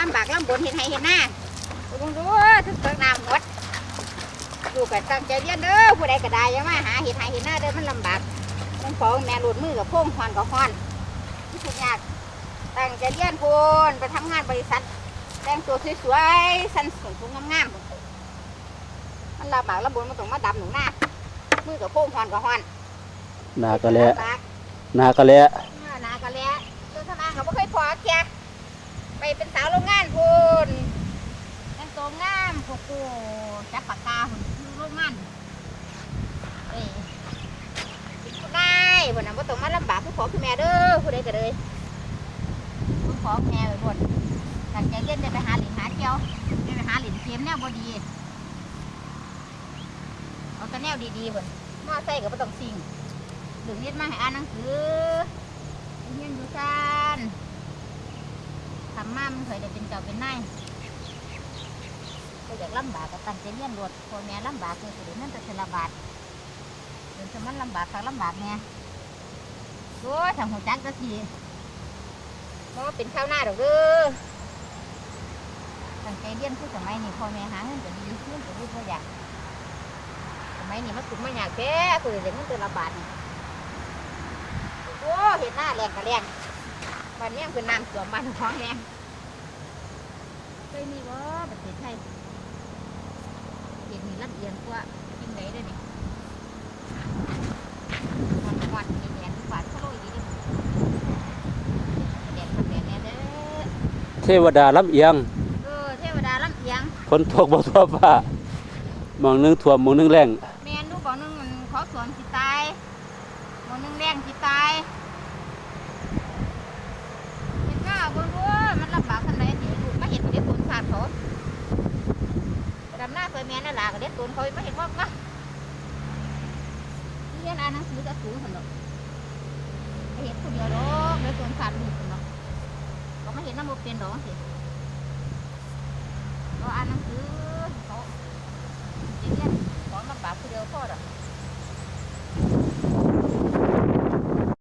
ลำบากลำบนเห็นให้เห็นหน้าดูดูทุกเติมน้ำหมดลูกก็ตั้งใจเรียนเด้อผู้ใดก็ได้อยังมาหาเห็ดให้เห็นหน้าเด้อมันลำบากมันของแม่หลุดมือกับโพ่งฮอนกับฮอนที่สุดยากตั้งใจเรียนพูนไปทำงานบริษัทแต่งตัวสวยๆสันสูงสูงงามๆมันลำบากลำบนมันต้องมาดำหนูหน้ามือกับโพ่งฮอนกับฮอนหนากะแลลำบากหนากะแลเออนากันแล้วตัวทำงานเขาไม่เคยพอแก ไปเป็นสาวโรงงานพูนแต่งตัวงามพวกกูจักปากกาพุ่นอยู่โรงงานเอ้ยเป็นผู้ได้พุ่นน่ะบ่ต้องมาลำบากผู้ขอคือแม่เด้อผู้ใดก็เลยผู้ขอแม่ไว้พุ่นตั้งใจเรียนจะไปหาหลินหาเจียวจะไปหาหลินเค็มแนวบ่ดีเอาแต่แนวดีๆพุ่นมอไซค์ก็บ่ต้องสิ่งถึงเรียนมาให้อ่านหนังสือเรียนอยู่ซานำมามันเคยได้เป็นเจ้าเป็นนายก็อยากลำบากก็ตั้งใจเรียนรวดพ่อแม่ลำบากเลยสิเดี๋ยวนั่นจะเสลบาทเดี๋ยวจะมันลำบากคักลำบากเนี่ยโอ้ยทางหัวจักก็ทีเพราะเป็นข้าวหน้าดอกเด้อตั้งใจเรียนผู้สมัยนี้พ่อแม่หาเงินก็ดีเงินก็ดีก็อยากสมัยนี้มันสุดมาอยากแท้คือเด็กมันเตือนละบาทนี่โอ้เห็ดหน้าแรงกะแรงบ้านนี้เป็นน้ำสวมบ้านท้องแรง มีว่ประเทศไทยเห็ดนี่ลำเอียงกว่ากินไหนได้นี่วันวันมีแดดฝาดเขาโรยดีเดิแดดขัดแดดแน่เด้อเทวดาลำเอียงเออเทวดาลำเอียงฝนตกบ่ทั่วฟ้ามองหนึงท่วมมองหนึงแรงแม่นดูบอกนึงมันเขาสวนสิตายบอกนึงแรงสิตายเห็นก้าวบนรั้วมันลำบากขนาดไหนสิลูกมาเห็นเด็กตุนขาดเขาไปดำหน้า เคยแม่นั่นล่ะก็เด็กตุนเขาไม่เห็นว่าก็เรียนอ่านหนังสือจะสูงสนุกเห็นคนเดียวหรอกเด็กตุนขาดลูกขนาะก็ไม่เห็นน้ำมันเป็นหรอกสิ